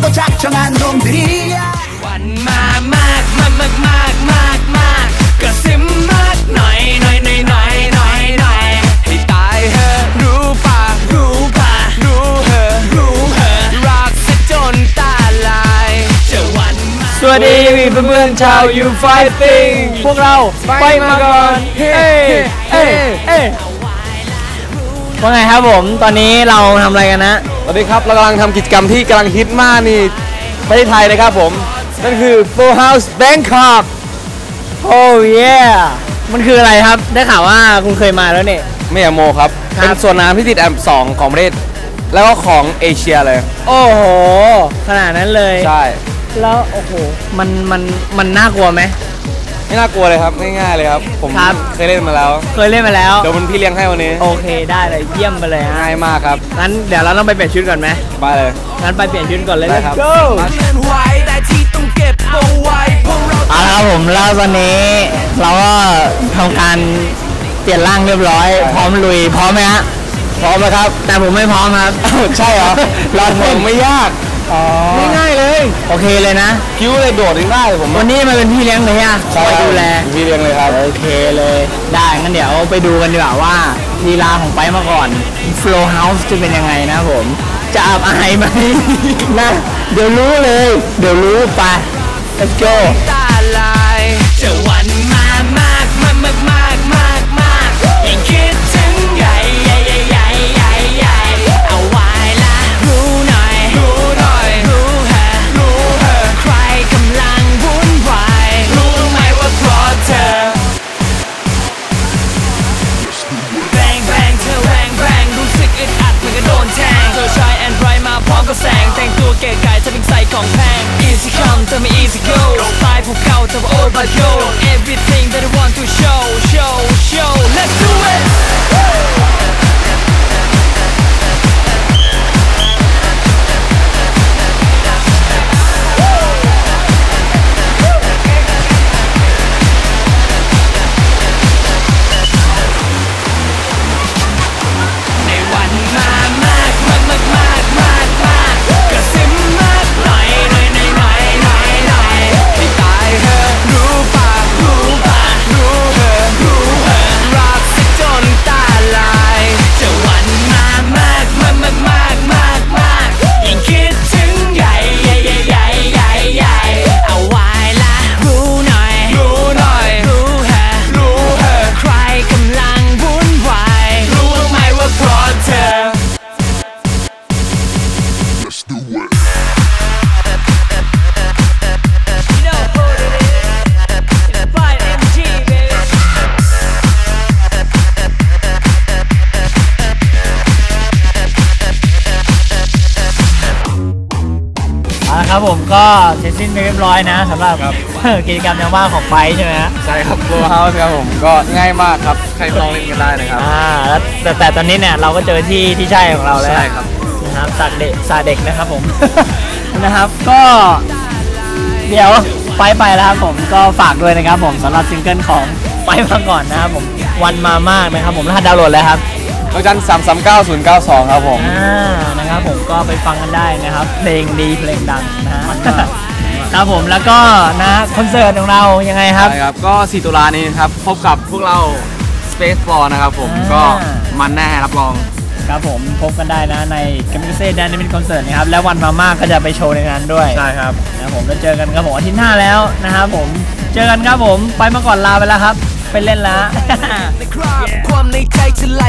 뭐 작정한 놈들이야 วันมามากมากมากมากมากมากกระซิบมากหน่อยหน่อยหน่อยหน่อยหน่อยหน่อยให้ตายเหอะรู้ป่ะรู้ป่ะรู้เหอะรู้เหอะรักซะจนตาลายจะวันมา สวัสดีเพื่อนๆชาวยูไฟติ้งพวกเราไปมาก่อนเฮ้เฮ้เฮ้ ว่าไงครับผมตอนนี้เราทำอะไรกันนะสวัสดีครับเรากำลังทำกิจกรรมที่กำลังฮิตมากนี่ประเทศไทยนะครับผม นั่นคือ Full House Bangkok โอ้ยมันคืออะไรครับได้ข่าวว่าคุณเคยมาแล้วเนี่ย เมียโมครับ ครับ เป็นส่วนน้ำที่ติดอันดับสองของประเทศ แล้วก็ของเอเชียเลย โอ้โห ขนาดนั้นเลย ใช่ แล้วโอ้โหมันมันมันน่ากลัวไหม ไม่น่ากลัวเลยครับง่ายๆเลยครับ ผมครับ เคยเล่นมาแล้ว เคยเล่นมาแล้ว เดี๋ยวมันพี่เลี้ยงให้วันนี้โอเคได้เลยเยี่ยมไปเลยฮะง่ายมากครับงั้นเดี๋ยวเราต้องไปเปลี่ยนชุดก่อนไหมไปเลย งั้นไปเปลี่ยนชุดก่อนเลย ได้ครับ Let's go เคลื่อนไหวแต่ที่ต้องเก็บเอาไว้เพราะเรา เอาละครับผมแล้วตอนนี้เราก็ทำการเปลี่ยนร่างเรียบร้อย พร้อมลุยพร้อมไหมฮะพร้อมแล้วครับ แต่ผมไม่พร้อมครับ ใช่เหรอ เราผมไม่ยาก อ๋อง่ายๆเลย โอเคเลยนะ คิ้วเลยโดดเองได้ผมวันนี้มาเป็นพี่เลี้ยงเลยอะคอยดูแล พี่เลี้ยงเลยครับ โอเคเลย ได้งั้นเดี๋ยวไปดูกันดีกว่าว่าลีลาของไปมาก่อน Flow House จะเป็นยังไงนะผม จะอับอายไหม นะ เดี๋ยวรู้เลย เดี๋ยวรู้ไป let's go ตาลายจะวัน ครับผมก็เสร็จสิ้นไปเรียบร้อยนะสำหรับกิจกรรมยามว่างของไปใช่ไหมฮะใช่ครับ Full House ครับผมก็ง่ายมากครับใครลองเล่นกันได้นะครับอ่าแล้วแต่แต่ตอนนี้เนี่ยเราก็เจอที่ที่ใช่ของเราแล้วใช่ครับนะครับสาเด็กสาเด็กนะครับผม นะครับก็ เดี๋ยวไปไปแล้วครับผมก็ฝากด้วยนะครับผมสำหรับซิงเกิลของไปมาก่อนนะครับผมวันมามากนะครับผมรหัสดาวน์โหลดเลยครับดอกจันสามสามเก้าศูนย์เก้าสองครับผมอ่า นะครับผมก็ไปฟังกันได้นะครับ เพลงดีเพลงดังนะฮะครับผมแล้วก็นะคอนเสิร์ตของเรายังไงครับ ใช่ครับ ก็ 4 ตุลานี้นะครับ พบกับพวกเรา Space Floor นะครับผม อ่า ก็มันแน่รับรอง ครับผมพบกันได้นะในกัมพูชาแดนนิมิตคอนเสิร์ตนะครับ แล้ววันมามากก็จะไปโชว์ในงานด้วย ใช่ครับ นะครับผมแล้วเจอกันครับผมอาทิตย์หน้าแล้วนะครับผมเจอกันครับผมไปมาก่อนลาไปแล้วครับ ไปเล่นแล้วนะครับความในใจจะไหล